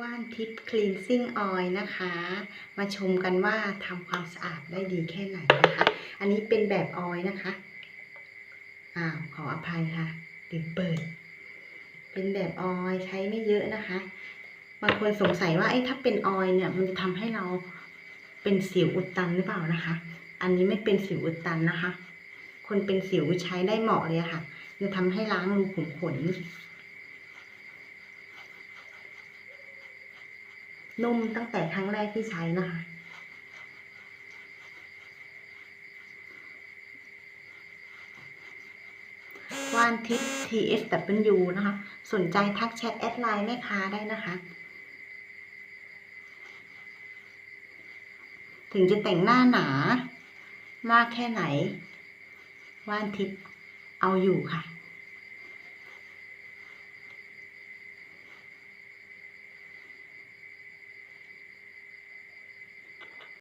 ว่านทิพย์คลีนซิ่งออยนะคะ มาชมกันว่าทำความสะอาดได้ดีแค่ไหนนะคะ อันนี้เป็นแบบออยนะคะ อ้าว ขออภัยค่ะลืมเปิด เป็นแบบออยใช้ไม่เยอะนะคะ บางคนสงสัยว่าไอ้ถ้าเป็นออยเนี่ย มันจะทำให้เราเป็นสิวอุดตันหรือเปล่านะคะ อันนี้ไม่เป็นสิวอุดตันนะคะ คนเป็นสิวใช้ได้เหมาะเลยะค่ะ จะทำให้ล้างรูขุมขน นุ่มตั้งแต่ครั้งแรกที่ใช้นะคะว่านทิพย์ TSW นะคะ สนใจทักแชทแอดไลน์แม่ค้าได้นะคะ ถึงจะแต่งหน้าหนามากแค่ไหน ว่านทิพย์เอาอยู่ค่ะ